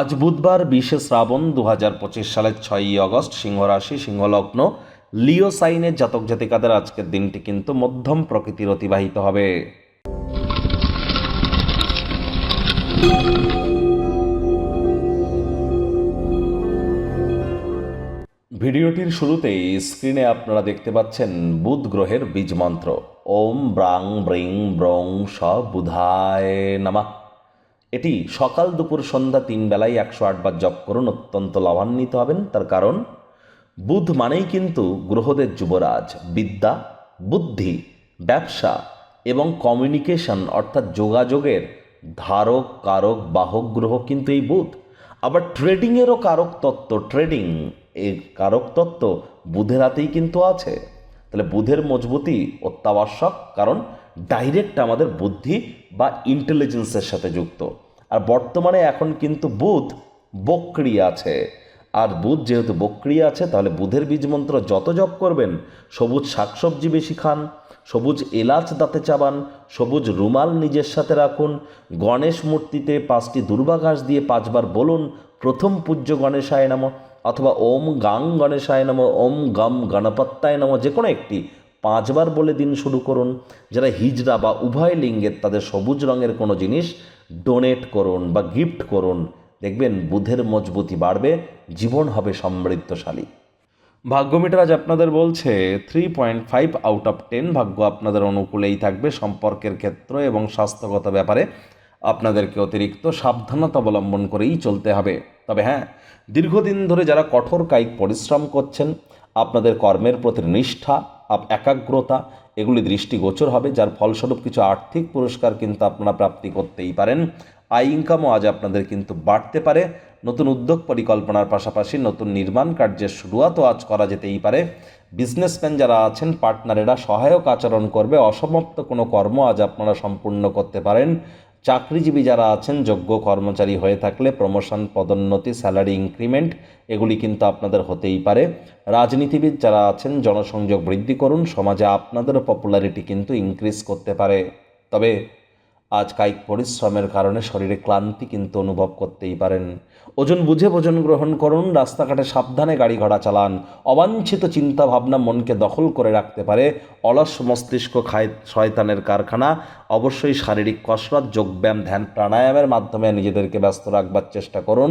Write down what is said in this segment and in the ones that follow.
আজ বুধবার বিশে শ্রাবণ দু হাজার পঁচিশ সালের ছয়ই অগস্ট সিংহ রাশি সিংহলগ্ন লিও সাইনের জাতক জাতিকাদের আজকের দিনটি কিন্তু মধ্যম প্রকৃতির অতিবাহিত হবে। ভিডিওটির শুরুতেই স্ক্রিনে আপনারা দেখতে পাচ্ছেন বুধ গ্রহের বীজ মন্ত্র। ওম ব্রাং ব্রিং ব্রং স বুধায় নামা। এটি সকাল দুপুর সন্ধ্যা তিন বেলায় একশো আটবার জপ করুন, অত্যন্ত লাভান্বিত হবেন। তার কারণ, বুধ মানেই কিন্তু গ্রহদের যুবরাজ, বিদ্যা, বুদ্ধি, ব্যবসা এবং কমিউনিকেশন অর্থাৎ যোগাযোগের ধারক, কারক, বাহক গ্রহ কিন্তু এই বুধ। আবার ট্রেডিংয়েরও কারক তত্ত্ব ট্রেডিং এর কারক তত্ত্ব বুধের হাতেই কিন্তু আছে। তাহলে বুধের মজবুতি অত্যাবশ্যক, কারণ ডাইরেক্ট আমাদের বুদ্ধি বা ইন্টেলিজেন্সের সাথে যুক্ত। আর বর্তমানে এখন কিন্তু বুধ বক্রি আছে। আর বুধ যেহেতু বক্রি আছে, তাহলে বুধের বীজ মন্ত্র যত জপ করবেন, সবুজ শাকসবজি বেশি খান, সবুজ এলাচ দাঁতে চাবান, সবুজ রুমাল নিজের সাথে রাখুন, গণেশ মূর্তিতে পাঁচটি দুর্বা ঘাস দিয়ে পাঁচবার বলুন, প্রথম পূজ্য গণেশায় নাম, অথবা ওম গাং গণেশায় নম, ওম গম গণপত্তায় নম, যে কোনো একটি পাঁচবার বলে দিন শুরু করুন। যারা হিজড়া বা উভয় লিঙ্গের তাদের সবুজ রঙের কোনো জিনিস ডোনেট করুন বা গিফট করুন, দেখবেন বুধের মজবুতি বাড়বে, জীবন হবে সমৃদ্ধশালী। ভাগ্যমিটার আজ আপনাদের বলছে three point five out of ten ভাগ্য আপনাদের অনুকূলেই থাকবে সম্পর্কের ক্ষেত্র এবং স্বাস্থ্যগত ব্যাপারে আপনাদেরকে অতিরিক্ত সাবধানতা অবলম্বন করেই চলতে হবে। তবে হ্যাঁ দীর্ঘদিন ধরে যারা কঠোর কায়িক পরিশ্রম করছেন, আপনাদের কর্মের প্রতি নিষ্ঠা একাগ্রতা, এগুলি দৃষ্টিগোচর হবে, যার ফলস্বরূপ কিছু আর্থিক পুরস্কার কিন্তু আপনারা প্রাপ্তি করতেই পারেন। আয় ইনকামও আজ আপনাদের কিন্তু বাড়তে পারে। নতুন উদ্যোগ পরিকল্পনার পাশাপাশি নতুন নির্মাণ কার্যের শুরুয়াতও আজ করা যেতেই পারে। বিজনেসম্যান যারা আছেন পার্টনারেরা সহায়ক আচরণ করবে, অসমাপ্ত কোনো কর্ম আজ আপনারা সম্পূর্ণ করতে পারেন। চাকরিজীবী যারা আছেন, যোগ্য কর্মচারী হয়ে থাকলে প্রমোশন পদোন্নতি স্যালারি ইনক্রিমেন্ট এগুলি কিন্তু আপনাদের হতেই পারে। রাজনীতিবিদ যারা আছেন, জনসংযোগ বৃদ্ধি করুন, সমাজে আপনাদের পপুলারিটি কিন্তু ইনক্রিজ করতে পারে। তবে আজ কায়িক পরিশ্রমের কারণে শরীরে ক্লান্তি কিন্তু অনুভব করতেই পারেন। ওজন বুঝে ভোজন গ্রহণ করুন, রাস্তাঘাটে সাবধানে গাড়ি ঘোড়া চালান। অবাঞ্ছিত চিন্তা ভাবনা মনকে দখল করে রাখতে পারে অলস মস্তিষ্ক খায় শয়তানের কারখানা। অবশ্যই শারীরিক কসরত, যোগব্যায়াম, ধ্যান, প্রাণায়ামের মাধ্যমে নিজেদেরকে ব্যস্ত রাখবার চেষ্টা করুন।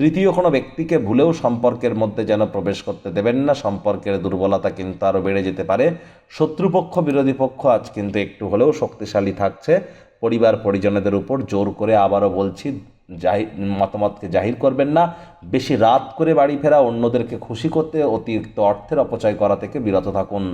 তৃতীয় কোনো ব্যক্তিকে ভুলেও সম্পর্কের মধ্যে যেন প্রবেশ করতে দেবেন না, সম্পর্কের দুর্বলতা কিন্তু আরও বেড়ে যেতে পারে। শত্রুপক্ষ, বিরোধী পক্ষ আজ কিন্তু একটু হলেও শক্তিশালী থাকছে। পরিবার, পরিজনদের উপর জোর করে আবারও বলছি জাহির মতামতকে জাহির করবেন না। বেশি রাত করে বাড়ি ফেরা, অন্যদেরকে খুশি করতে অতিরিক্ত অর্থের অপচয় করা থেকে বিরত থাকুন।